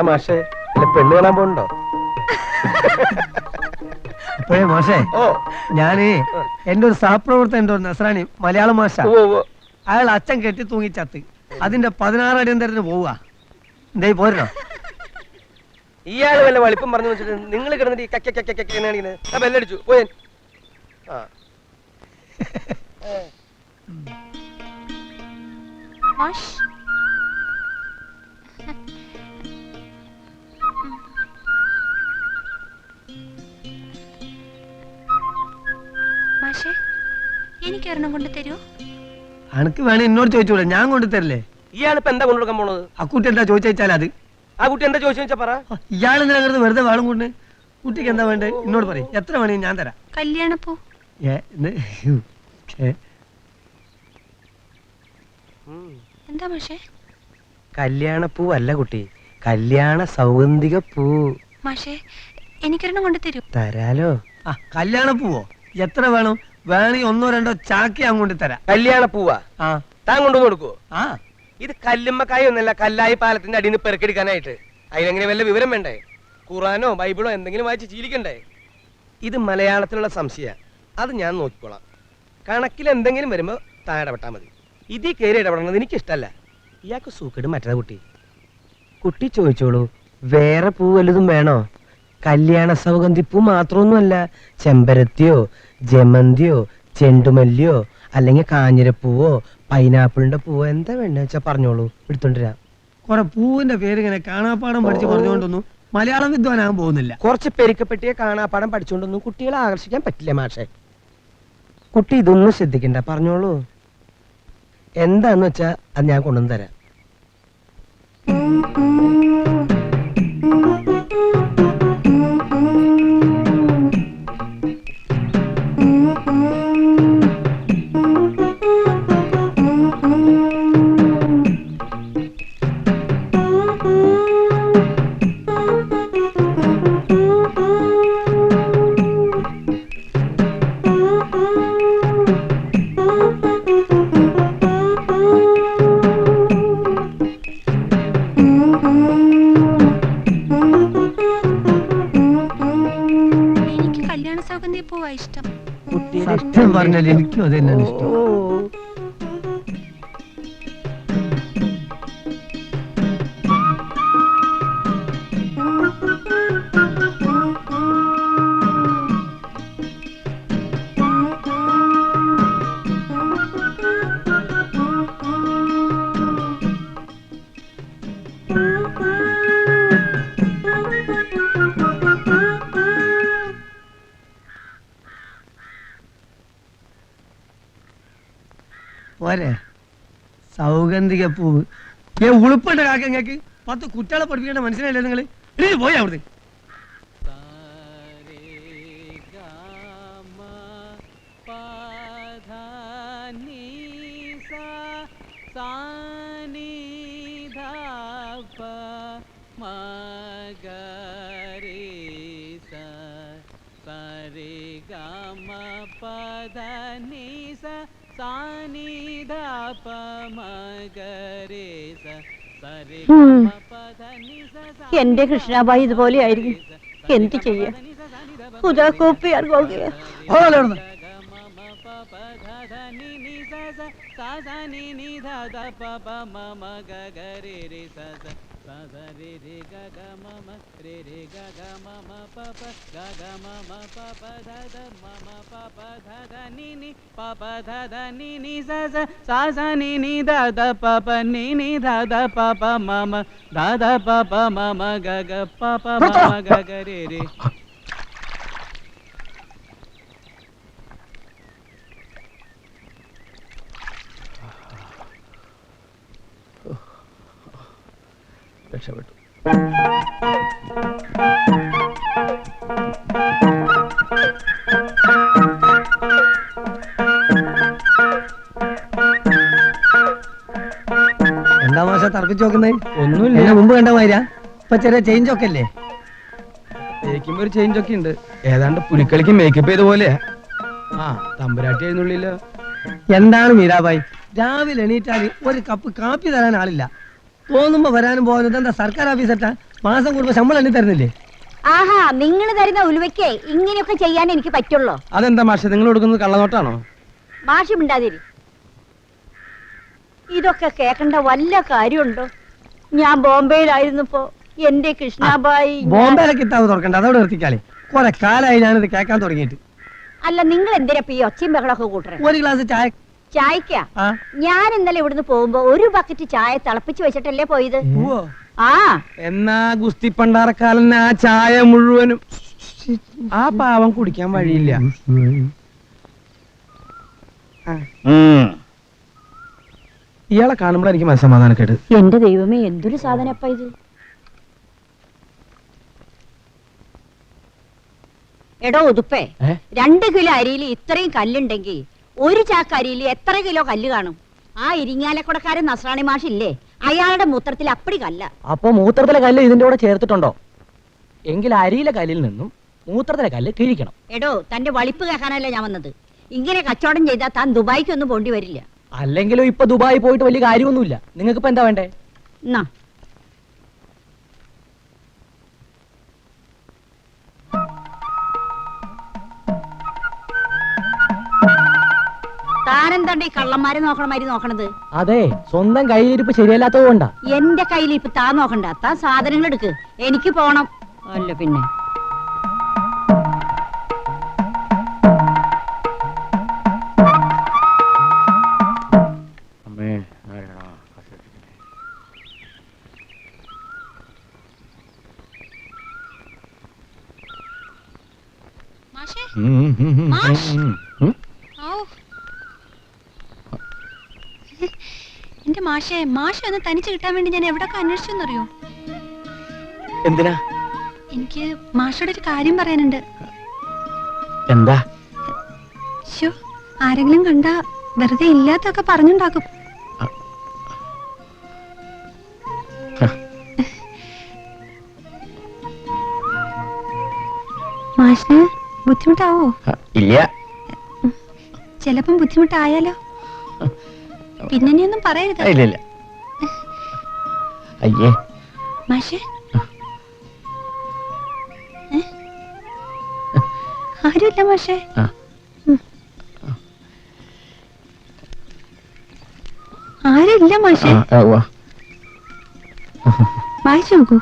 എന്താ മാഷേ പെണ്ണ് കാണാൻ പോണ്ടോ ഇപ്പോഴേ മാഷേ ഓ. ഞാൻ എന്റെ ഒരു സഹപ്രവർത്തകൻ ഉണ്ട് ഒരു നസ്രാണി മലയാള മാഷ. അയാൾ അച്ഛൻ കെട്ടി തൂങ്ങി ചത്ത്. അതിന്റെ പതിനാറ് അടിയന്തരത്തിന് പോവുക. എന്തേ പോരണോ ഇയാൾ വല്ല വളിപ്പം പറഞ്ഞു വെച്ചിട്ട് നിങ്ങൾ കിടന്നിട്ട് ഈ കക്ക കക്ക കക്ക എന്നാണ് ആ ബെല്ലടിച്ചു പോയൻ ആ. മാഷ് മാഷേ എനിക്ക് ഒരെണ്ണം കൊണ്ട് തരൂ അനക്ക് വേണേ എന്നോട് ചോദിച്ചൂടെ ഞാൻ കൊണ്ടു തരില്ലേ? ഇയാളിപ്പോ എന്താ കൊണ്ടുകൊടുക്കാൻ പോണത്? ആ കുട്ടി എന്താ ചോദിച്ചാൽ അത്? ആ കുട്ടി എന്താ ചോദിച്ചു വെച്ചാ പറ. ഇയാൾ എന്തിനാ വെറുതെ വാളും കൊണ്ട് കുട്ടിക്ക് എന്താ വേണ്ടത് എന്നോട് പറയും. എത്ര വേണേ ഞാൻ തരാം. കല്യാണപ്പൂ. ഏ, ഇത്, ഏ, എന്താ മാഷേ? കല്യാണപ്പൂ അല്ല കുട്ടി. കല്യാണ സൗഗന്ധിക പൂ. മാഷേ എനിക്കൊരെണ്ണം കൊണ്ട് തരൂ. തരാലോ. ആ കല്യാണപ്പൂവോ? എത്ര വേണം? വേണമെങ്കിൽ ഒന്നോ രണ്ടോ ചാക്കി അങ്ങോട്ട് തരാം. കല്യാണ പൂവാ. ആ. താൻ കൊണ്ടുവന്ന് കൊടുക്കുവോ? ആ. ഇത് കല്ലുമ്മക്കായ ഒന്നല്ല കല്ലായി പാലത്തിന്റെ അടിയിൽ നിന്ന് പെറുക്കെടുക്കാനായിട്ട് അതിനെങ്ങനെ വല്ല വിവരം വേണ്ടേ? ഖുറാനോ ബൈബിളോ എന്തെങ്കിലും വായിച്ച് ശീലിക്കണ്ടേ? ഇത് മലയാളത്തിലുള്ള സംശയ. അത് ഞാൻ നോക്കിക്കോളാം. കണക്കിൽ എന്തെങ്കിലും വരുമ്പോ താൻ ഇടപെട്ടാ മതി. ഇതിൽ കയറി ഇടപെടണത് എനിക്കിഷ്ടല്ല. ഇയാൾക്ക് സൂക്കേട് മറ്റേ കുട്ടി. കുട്ടി ചോദിച്ചോളൂ വേറെ പൂ വല്ലതും വേണോ? കല്യാണ സൗഗന്ധി പൂ മാത്രമൊന്നുമല്ല ചെമ്പരത്തിയോ ജമന്തിയോ ചെണ്ടുമല്ലിയോ അല്ലെങ്കിൽ കാഞ്ഞിരപ്പൂവോ പൈനാപ്പിളിന്റെ പൂവോ എന്താ വേണ്ടെന്ന് വെച്ചാ പറഞ്ഞോളൂ. എടുത്തോണ്ടിരാ. കുറെ പൂവിന്റെ പേര് ഇങ്ങനെ കാണാപ്പാടം പഠിച്ച് പറഞ്ഞുകൊണ്ടൊന്നും മലയാളം വിദ്വാനാകാൻ പോകുന്നില്ല. കുറച്ച് പെരുക്കപ്പെട്ടിയെ കാണാപ്പാടം പഠിച്ചുകൊണ്ടൊന്നും കുട്ടികളെ ആകർഷിക്കാൻ പറ്റില്ല മാഷെ. കുട്ടി ഇതൊന്നും ശ്രദ്ധിക്കണ്ട പറഞ്ഞോളൂ. എന്താന്ന് വെച്ചാ അത് ഞാൻ കൊണ്ടുവന്ന് തരാം. പറഞ്ഞാൽ എനിക്കും അത് തന്നെയാണ് ഇഷ്ടം. സൗഗന്ധിക പൂവ്. ഏ ഉളുപ്പുണ്ട് കാക്ക നിങ്ങൾക്ക് പത്ത് കുട്ടികളെ പഠിപ്പിക്കേണ്ട മനസ്സിലായില്ലേ നിങ്ങൾ പോയി അവിടുന്ന്. എന്റെ കൃഷ്ണാബായി ഇതുപോലെ ആയിരിക്കും എന്ത് ചെയ്യാ పద రే రే గగ మమ రే రే గగ మమ పప గగ మమ పప ధద మమ పప ధద నిని పప ధద నిని సజ సజ నిని దద పప నిని దద పప మమ దద పప మమ గగ పప మమ గగ రే రే രക്ഷപ്പെട്ടു. എന്താ മാഷ തർക്കിച്ചു നോക്കുന്നേ? ഒന്നുമില്ല. എന്നെ മുമ്പ് കണ്ട മാതിരാ ഇപ്പൊ ചെറിയ ചേഞ്ച് ഒക്കെ അല്ലേ? തേക്കുമ്പോ ഒരു ചേഞ്ച് ഒക്കെ ഉണ്ട്. ഏതാണ്ട് പുലിക്കളിക്ക് മേക്കപ്പ് ചെയ്ത പോലെ. ആ. തമ്പുരാട്ടി ആയിരുന്നുള്ളില്ല എന്താണ് മീരാബായി? രാവിലെ എണീറ്റാൽ ഒരു കപ്പ് കാപ്പി തരാൻ ആളില്ല. തോന്നുമ്പോ വരാനും പോകാനും എന്താ സർക്കാർ ഓഫീസറ്റാ മാസം കൂടുമ്പോ ശമ്പളം എണ്ണി തരുന്നില്ലേ? ആഹാ നിങ്ങൾ തരുന്ന ഉലുവയ്ക്ക് ഇങ്ങനെയൊക്കെ ചെയ്യാൻ എനിക്ക് പറ്റുള്ളൂ. അതെന്താ മാഷെ നിങ്ങൾ കൊടുക്കുന്നത് കള്ളനോട്ടാണോ? മാഷി മിണ്ടാതിരി. ഇതൊക്കെ കേക്കണ്ട വല്ല കാര്യമുണ്ടോ? ഞാൻ ബോംബെയിലായിരുന്നപ്പോ എന്റെ കൃഷ്ണാബായി ഞാൻ- ബോംബെയിലെ കിട്ടാവ് തുറക്കണ്ട അതോടെ നിർത്തിക്കാലേ കുറെ കാലായി ഞാനിത് കേൾക്കാൻ തുടങ്ങിയിട്ട്. അല്ല നിങ്ങൾ എന്തിനാ ഈ ഒച്ചയും ബഹളമൊക്കെ കൂട്ടണേ? ഒരു ഗ്ലാസ് ചായ ചായക്കാ ഞാൻ ഇന്നലെ ഇവിടുന്ന് പോകുമ്പോ ഒരു ബക്കറ്റ് ചായ തിളപ്പിച്ചു വെച്ചിട്ടല്ലേ പോയത്? ആ. എന്നാ ഗുസ്തി പണ്ടാറക്കാലൻ ആ ചായ മുഴുവനും. ആ പാവം കുടിക്കാൻ വഴിയില്ല. ഇയാളെ കാണുമ്പോൾ എനിക്ക് മനസ്സമാധാനക്കേട്. എന്റെ ദൈവമേ എന്തൊരു സാധനപ്പ ഇത്? എടോ ഉതുപ്പേ? രണ്ട് കിലോ അരിയിൽ ഇത്രയും കല്ലുണ്ടെങ്കിൽ ഒരു ചാക്കരിയിൽ എത്ര കിലോ കല്ല് കാണും? ആ ഇരിങ്ങാലക്കുടക്കാരൻ നസ്രാണി മാഷില്ലേ? അയാളുടെ മൂത്രത്തിൽ അപ്പടി കല്ല. അപ്പൊ മൂത്രത്തിലെ കല്ല് ഇതിന്റെ കൂടെ ചേർത്തിട്ടുണ്ടോ? എങ്കിൽ അരിയിലെ കല്ലിൽ നിന്നും മൂത്രത്തിലെ കല്ല് കിഴിക്കണം. എടോ തന്റെ വളിപ്പ് കേൾക്കാനല്ല ഞാൻ വന്നത്. ഇങ്ങനെ കച്ചവടം ചെയ്താൽ താൻ ദുബായിക്കൊന്നും പോണ്ടി വരില്ല. അല്ലെങ്കിലും ഇപ്പൊ ദുബായി പോയിട്ട് വലിയ കാര്യമൊന്നുമില്ല. നിങ്ങൾക്ക് ഇപ്പൊ എന്താ വേണ്ടേ? എന്നാ താനെന്താണ്ട് ഈ കള്ളന്മാരെ നോക്കണ മാതിരി നോക്കണത്? അതെ സ്വന്തം കയ്യിലിരിപ്പ് ശരിയല്ലാത്തത് കൊണ്ടാ. എന്റെ കയ്യിൽ ഇപ്പൊ താ നോക്കണ്ട. താ സാധനങ്ങൾ എടുക്ക്. എനിക്ക് പോണം. അല്ല പിന്നെ. മാഷേ. മാഷ്. ഔ. എന്റെ മാഷേ മാഷെ ഒന്ന് തനിച്ച് കിട്ടാൻ വേണ്ടി ഞാൻ എവിടൊക്കെ അന്വേഷിച്ചെന്നറിയോ? എന്തിനാ? എനിക്ക് മാഷയുടെ ഒരു കാര്യം പറയാനുണ്ട്. എന്താ? ശോ ആരെങ്കിലും കണ്ടാ വെറുതെ ഇല്ലാത്തൊക്കെ പറഞ്ഞുണ്ടാക്കും. മാഷിന് ബുദ്ധിമുട്ടാവോ? ഇല്ല. ചിലപ്പം ബുദ്ധിമുട്ടായാലോ? പിന്നെ നീ ഒന്നും പറയരുത്. ഇല്ല ഇല്ല. അയ്യേ. മാഷേ? ആരുമില്ല മാഷേ. ആരുമില്ല മാഷേ. വായിച്ചു നോക്കൂ.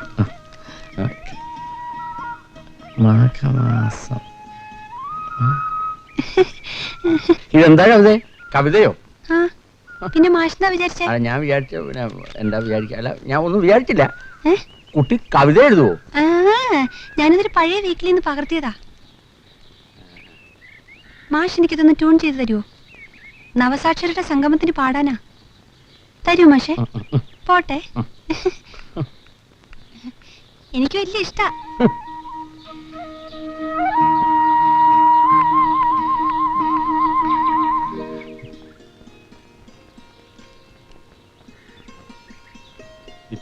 മാഘമാസം. ഇതെന്താ കവിത? കവിതയോ? ആ. പിന്നെ മാഷെന്താ വിചാരിച്ചേ? അല്ല ഞാൻ വിചാരിച്ച പിന്നെ എന്താ വിചാരിക്ക അല്ല ഞാൻ ഒന്നും വിചാരിച്ചില്ല. ഏ? കുട്ടി കവിത എഴുതുവോ? ആ ഞാനിതൊരു പഴയ വീക്കിൽ നിന്ന് പകർത്തിയതാ. മാഷ് എനിക്കിതൊന്ന് ട്യൂൺ ചെയ്ത് തരുമോ നവസാക്ഷരരുടെ സംഗമത്തിന് പാടാനാ. തരൂ മാഷേ. പോട്ടെ. എനിക്ക് വലിയ ഇഷ്ടാ.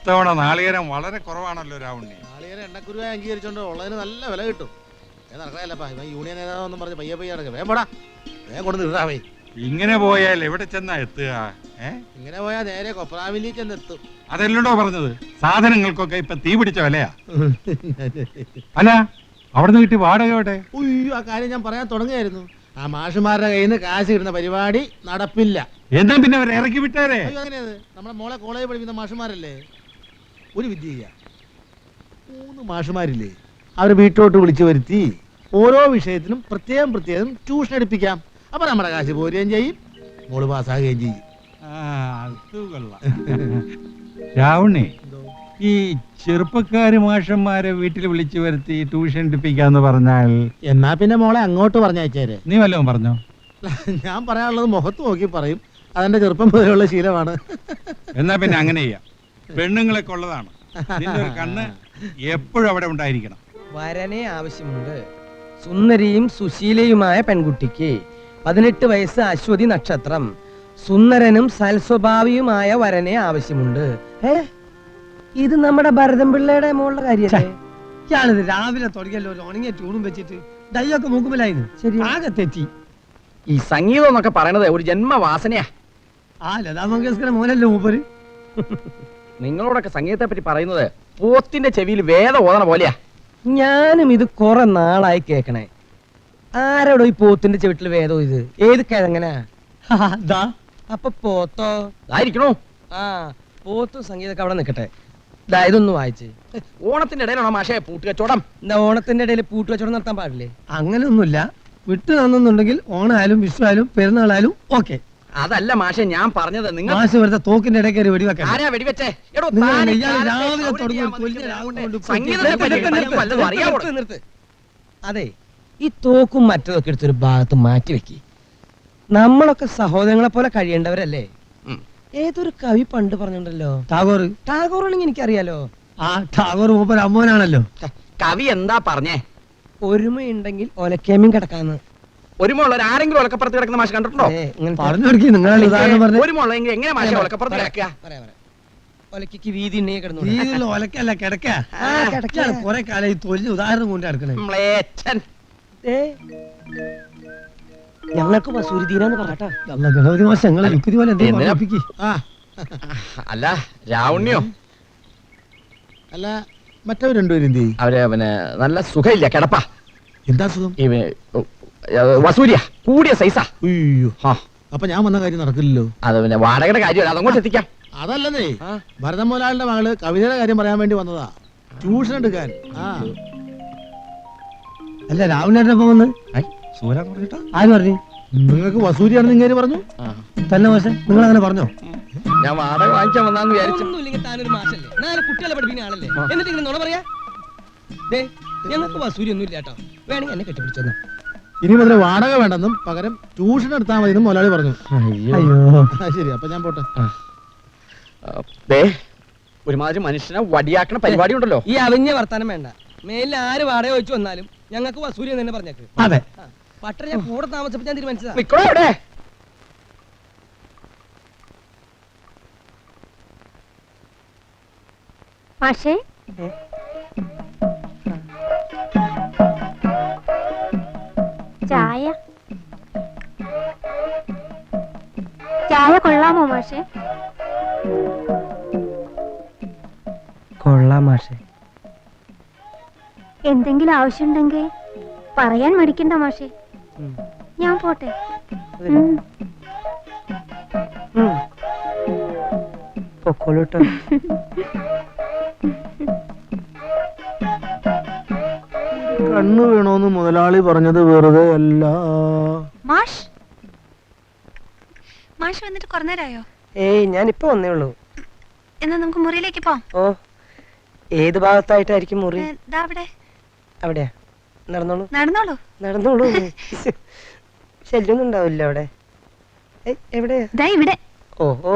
ഇത്തവണ നാളികേരം വളരെ കുറവാണല്ലോ രാവുണ്ണി. നാളികേരം എണ്ണക്കുരുവ അംഗീകരിച്ചോണ്ട് ഉള്ളതിന് നല്ല വില കിട്ടും. ഞാൻ നടക്കാനല്ലപ്പാ ഇവൻ യൂണിയൻ നേതാവെന്നും പറഞ്ഞ് പയ്യെ പയ്യെ നടക്കുക വേം പോടാ. വേഗം കൊണ്ട് നിർത്താവേ ഇങ്ങനെ പോയാൽ എവിടെ ചെന്നാ എത്തുക? ഏ? ഇങ്ങനെ പോയാൽ നേരെ കൊപ്രാവിലി ചെന്നെത്തും അതല്ലോ അതല്ലടോ പറഞ്ഞത്? സാധനങ്ങൾക്കൊക്കെ ഇപ്പൊ തീ പിടിച്ച വിലയാ. അല്ല അവിടുന്ന് കിട്ടി വാടക എവിടെ? ഉയ്യോ ആ കാര്യം ഞാൻ പറയാൻ തുടങ്ങുകയായിരുന്നു. ആ മാഷുമാരുടെ കയ്യിൽ നിന്ന് കാശ് കിട്ടുന്ന പരിപാടി നടപ്പില്ല. എന്താ പിന്നെ അവരെ ഇറക്കി വിട്ടേരെ? അയ്യോ അങ്ങനെയത് നമ്മുടെ മോളെ കോളേജിൽ പഠിപ്പിക്കുന്ന മാഷുമാരല്ലേ? ഒരു വിദ്യ ചെയ്യാം. മൂന്ന് മാഷുമാരില്ലേ അവർ വീട്ടിലോട്ട് വിളിച്ചു വരുത്തി ഓരോ വിഷയത്തിനും പ്രത്യേകം പ്രത്യേകം ട്യൂഷൻ എടുപ്പിക്കാം. അപ്പൊ നമ്മുടെ കാശ് പോരുകയും ചെയ്യും മോൾ പാസ്സാകുകയും ചെയ്യും. രാവുണ്ണി ഈ ചെറുപ്പക്കാര് മാഷന്മാരെ വീട്ടിൽ വിളിച്ചു വരുത്തി ട്യൂഷൻ എടുപ്പിക്കാന്ന് പറഞ്ഞാൽ എന്നാ പിന്നെ മോളെ അങ്ങോട്ട് പറഞ്ഞയച്ചേരെ. നീ വല്ലതും പറഞ്ഞോ? ഞാൻ പറയാനുള്ളത് മുഖത്ത് നോക്കി പറയും. അതെന്റെ ചെറുപ്പം മുതലുള്ള ശീലമാണ്. എന്നാ പിന്നെ അങ്ങനെ ചെയ്യാം. പെണ്ണുങ്ങളൊക്കെ ഉള്ളതാണ്. നിന്റെ ഒരു കണ്ണ് എപ്പോഴും അവിടെ ഉണ്ടായിരിക്കണം. വരനെ ആവശ്യമുണ്ട്. സുന്ദരിയും സുശീലയുമായ പെൺകുട്ടിക്ക് പതിനെട്ട് വയസ്സ് അശ്വതി നക്ഷത്രം. സുന്ദരനും സൽസ്വഭാവിയുമായ വരനെ ആവശ്യമുണ്ട്. ഏ? ഇത് നമ്മുടെ ഭരതൻ പിള്ളയുടെ മോളുടെ കാര്യല്ലേ? ഇയാളിത് രാവിലെ തുടങ്ങിയല്ലോ ഒരു ഉണങ്ങിയ ട്യൂണും വെച്ചിട്ട് ഡൈയൊക്കെ ശരി. ആകെ തെറ്റി. ഈ സംഗീതം എന്നൊക്കെ പറയണത് ഒരു ജന്മവാസനയാ. ആ ലതാ മങ്കേഷ്കര മോനല്ലേ മൂപ്പര്? നിങ്ങളോടൊക്കെ സംഗീതത്തെ പറ്റി പറയുന്നത് പോത്തിന്റെ ചെവിയിൽ വേദം ഓതണ പോലെയാ. ഞാനും ഇത് കുറെ നാളായി കേക്കണേ. ആരോടോ ഈ പോത്തിന്റെ ചെവിട്ടിൽ വേദോ ഇത് ഏത് കിഴങ്ങനാ? ദാ. അപ്പൊ പോത്തോ? ആയിരിക്കണോ ആ പോത്തും സംഗീതമൊക്കെ അവിടെ നിൽക്കട്ടെ ദാ ഇതൊന്ന് വായിച്ച്. ഓണത്തിന്റെ ഇടയിലാണോ മാഷേ പൂട്ടുകച്ചോടം എന്താ ഓണത്തിന്റെ ഇടയിൽ പൂട്ട് വെച്ചോടെ നടത്താൻ പാടില്ലേ? അങ്ങനെയൊന്നുമില്ല. വിട്ടു തന്നെന്നുണ്ടെങ്കിൽ ഓണായാലും വിഷു ആയാലും പെരുന്നാളായാലും ഓക്കെ. അതല്ല മാഷെ ഞാൻ പറഞ്ഞത് നിങ്ങൾ വെറുതെ തോക്കിന്റെ ഇടയ്ക്ക് വെടിവെക്കാൻ. ആരാ വെടിവെച്ചേ? എടോ നിങ്ങൾ ഇയാൾ രാവിലെ തുടങ്ങി കൊണ്ട് കൊണ്ട് സംഗീതത്തെ നിർത്ത്, പറ്റി നിർത്ത്, തനിക്ക് നിർത്ത്, വല്ലതും നിർത്ത്, നിർത്ത്. അതെ ഈ തോക്കും മറ്റതൊക്കെ എടുത്തൊരു ഭാഗത്ത് മാറ്റി വെക്കി. നമ്മളൊക്കെ സഹോദരങ്ങളെ പോലെ കഴിയേണ്ടവരല്ലേ? ഉം. ഏതൊരു കവി പണ്ട് പറഞ്ഞിട്ടുണ്ടല്ലോ ടാഗോർ ടാഗോർ ടാഗോറാണെങ്കിൽ എനിക്കറിയാലോ? ആ ടാഗോർ മൂപ്പർ അമ്മോനാണല്ലോ. കവി എന്താ പറഞ്ഞേ? ഒരുമയുണ്ടെങ്കിൽ ഒലക്കേമീൻ കിടക്കാന്ന്. ഒരുമുള്ളവർ ആരെങ്കിലും ഒലക്കപ്പുറത്ത് കിടക്കുന്ന മാഷ് കണ്ടിട്ടുണ്ടോ? ഒരുമുള്ള എങ്ങനെ മാഷ ഒലക്കപ്പുറത്ത് കിടക്കുക? പറയാം, പറയാം. ഒലക്കയ്ക്ക് വീതി ഒലക്കല്ല കിടക്ക ആ, കിടക്കാണ്. കുറെ കാലം ഈ തൊല്ല് ഉദാഹരണം കൊണ്ട് കിടക്കണേ മ്ലേച്ഛൻ. ഞങ്ങൾക്ക് ഗണപതി മാസം ഞങ്ങളെ പോലെ എന്തെങ്കിലും അല്ല രാവണ്യോ? അല്ല മറ്റവർ രണ്ടുപേരും എന്ത് അവർ പിന്നെ നല്ല സുഖമില്ല കിടപ്പാ. എന്താ സുഖം? വസൂരിയ. കൂടിയ സൈസാ അയ്യോ. അപ്പൊ ഞാൻ വന്ന കാര്യം നടക്കില്ലല്ലോ. അത് പിന്നെ വാടകയുടെ കാര്യമല്ല അതങ്ങോട്ട് എത്തിക്കാം. അതല്ലേ ഭരത ഭരതൻ മുതലാളിന്റെ മകൾ കവിതയുടെ കാര്യം പറയാൻ വേണ്ടി വന്നതാ. ട്യൂഷൻ എടുക്കാൻ. അല്ല രാഹുലിനൊപ്പം വന്ന്? ആര് പറഞ്ഞു? നിങ്ങൾക്ക് വസൂരിയാണെന്ന് നിങ്ങൾ പറഞ്ഞു? തന്നെ മോശം. നിങ്ങൾ അങ്ങനെ പറഞ്ഞോ? ഞാൻ വാടക വാങ്ങിക്കാൻ വന്നാന്ന് വിചാരിച്ചു. ഒന്നുമില്ലെങ്കിൽ താനൊരു മാഷല്ലേ? നാല് കുട്ടികളെ പഠിപ്പിക്കുന്ന ആളല്ലേ? എന്നിട്ട് ഇങ്ങനെ നുണ പറയാ? ദേ ഞങ്ങൾക്ക് വസൂരി ഒന്നും ഇല്ലാട്ടോ വേണമെങ്കിൽ എന്നെ കെട്ടിപ്പിടിച്ചോന്ന്. ഇനി മുതൽ വാടക വേണ്ടെന്നും പകരം ട്യൂഷൻ എടുത്താൽ മതി എന്നും മുതലാളി പറഞ്ഞു. അയ്യോ. ആ, ശരി. അപ്പൊ ഞാൻ പോട്ടെ. ദേ ഒരുമാതിരി മനുഷ്യനെ വടിയാക്കണ പരിപാടി ഉണ്ടല്ലോ. ഈ അവിഞ്ഞ വർത്താനം വേണ്ട. മേലിൽ ആര് വാടക വെച്ച് വന്നാലും ഞങ്ങൾക്ക് വസൂരി എന്ന് തന്നെ പറഞ്ഞേക്ക്. അതെ. ആ, പട്ടണ ഞാൻ കൂടെ ഞാൻ തീരുമാനിച്ചതാ. നിക്കണോ മാഷേ മാഷേ. കൊള്ളാം മാഷെ. എന്തെങ്കിലും ആവശ്യമുണ്ടെങ്കിൽ പറയാൻ മടിക്കണ്ട മാഷേ. ഞാൻ പോട്ടെ. പൊക്കോളൂട്ടോ കണ്ണു വേണോന്ന് മുതലാളി പറഞ്ഞത് വെറുതെ അല്ല. മാഷ് വന്നിട്ട് കുറേ നേരമായോ ഏയ് ഞാൻ ഇപ്പോ വന്നേ ഉള്ളൂ. എന്നാ നമുക്ക് മുറിയിലേക്ക് പോ ഓ ഏത് ഭാഗത്തായിട്ടായിരിക്കും മുറി? ഏ, ദാ അവിടെ. അവിടെയാ. നടന്നോളൂ. നടന്നോളൂ. നടന്നോളൂ. ശല്യൊന്നും ഉണ്ടാവില്ല അവിടെ. ഏയ്, എവിടെയാ? ദാ ഇവിടെ. ഓ ഓ.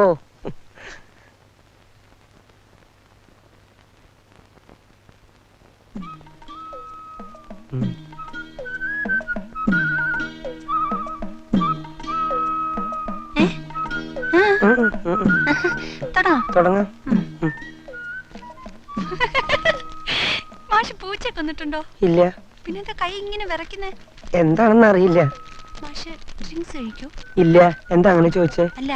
തുടങ്ങാം. മാഷ് പൂച്ച കൊന്നിട്ടുണ്ടോ ഇല്ല. പിന്നെന്താ കൈ ഇങ്ങനെ വിറയ്ക്കുന്നേ? എന്താണെന്ന് അറിയില്ല. മാഷ് ഡ്രിങ്ക്സ് കഴിക്കൂ. ഇല്ല. എന്താ അങ്ങനെ ചോദിച്ചേ? അല്ല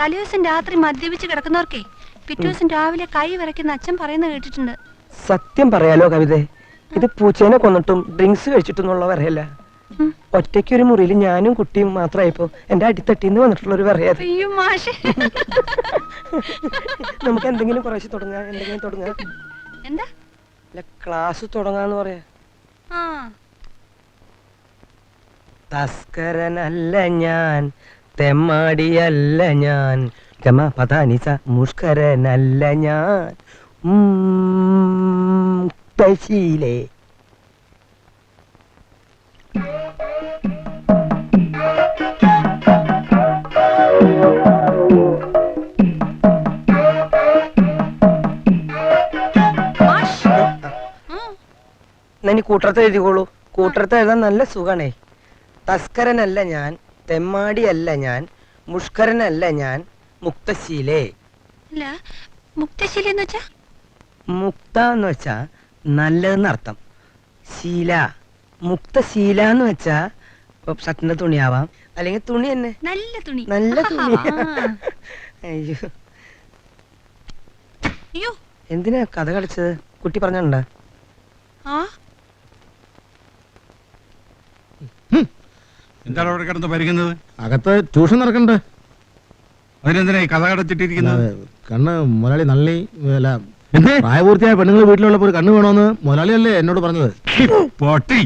തലേദിവസം രാത്രി മദ്യപിച്ച് കിടക്കുന്നവർക്കേ പിറ്റേ ദിവസം രാവിലെ കൈ വിറയ്ക്കുന്ന അച്ഛൻ പറയുന്ന കേട്ടിട്ടുണ്ട്. സത്യം പറയാലോ കവിത. ഇത് പൂച്ചേനെ കൊന്നിട്ടും ഡ്രിങ്ക്സ് കഴിച്ചിട്ടൊന്നുള്ള പറയല്ല ഉം. ഒറ്റയ്ക്ക് ഒരു മുറിയിൽ ഞാനും കുട്ടിയും മാത്രമായപ്പോ എന്റെ അടിത്തട്ടിന്ന് വന്നിട്ടുള്ള ഒരു പറയാ നമുക്ക് എന്തെങ്കിലും കുറേശ്ശെ തുടങ്ങാ എന്തെങ്കിലും തുടങ്ങാ എന്താ അല്ല ക്ലാസ് തുടങ്ങാന്ന് പറയാ തസ്കരനല്ല ഞാൻ തെമ്മാടിയല്ല ഞാൻ ഗമ പതാനിസ മുഷ്കരനല്ല ഞാൻ തശീലേ എന്നാ കൂട്ടർത്ത് എഴുതിക്കോളൂ. കൂട്ടർത്ത് എഴുതാൻ നല്ല സുഖാണേ. തസ്കരനല്ല ഞാൻ തെമ്മാടിയല്ല ഞാൻ മുഷ്കരനല്ല ഞാൻ മുക്തശീലേ. അല്ല മുക്തശീല എന്ന് വെച്ചാ? മുക്ത എന്ന് വെച്ചാ നല്ലതെന്ന് അർത്ഥം. ശീല. മുക്തശീല എന്ന് വെച്ചാ സത്യന്റെ തുണിയാവാം. അല്ലെങ്കിൽ തുണി തന്നെ. നല്ല തുണി. നല്ല തുണി. അയ്യോ. അയ്യോ. എന്തിനാ കഥ കളിച്ചത്? കുട്ടി പറഞ്ഞിട്ടുണ്ടോ? ആ. എന്താണ് അവിടെ കിടന്ന് പരിക്കുന്നത് അകത്ത് ട്യൂഷൻ നടക്കണ്ട് അതിനെന്തിനാ ഈ കഥ കടച്ചിട്ടിരിക്കുന്നത് കണ്ണ് മുതലാളി നള്ളി അല്ല എന്തേ? പ്രായപൂർത്തിയായ പെണ്ണുങ്ങൾ വീട്ടിലുള്ളപ്പോൾ ഒരു കണ്ണ് വേണമെന്ന് മുതലാളിയല്ലേ എന്നോട് പറഞ്ഞത്. പൊട്ടി.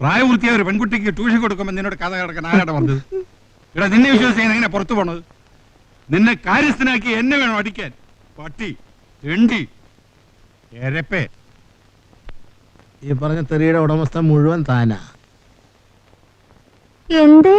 പ്രായപൂർത്തിയായ ഒരു പെൺകുട്ടിക്ക് ട്യൂഷൻ കൊടുക്കുമ്പോൾ നിന്നോട് കഥ കിടക്കാൻ ആരാടെ പറഞ്ഞത്? ഇവിടെ നിന്നെ വിശ്വസിക്കാൻ എങ്ങനെ പുറത്തു പോണത്? നിന്നെ കാര്യസ്ഥനാക്കി എന്നെ വേണം അടിക്കാൻ. പട്ടി എണ്ടി എരപ്പേ. ഈ പറഞ്ഞ തെറിയുടെ ഉടമസ്ഥ മുഴുവൻ താനാ. എന്ത്.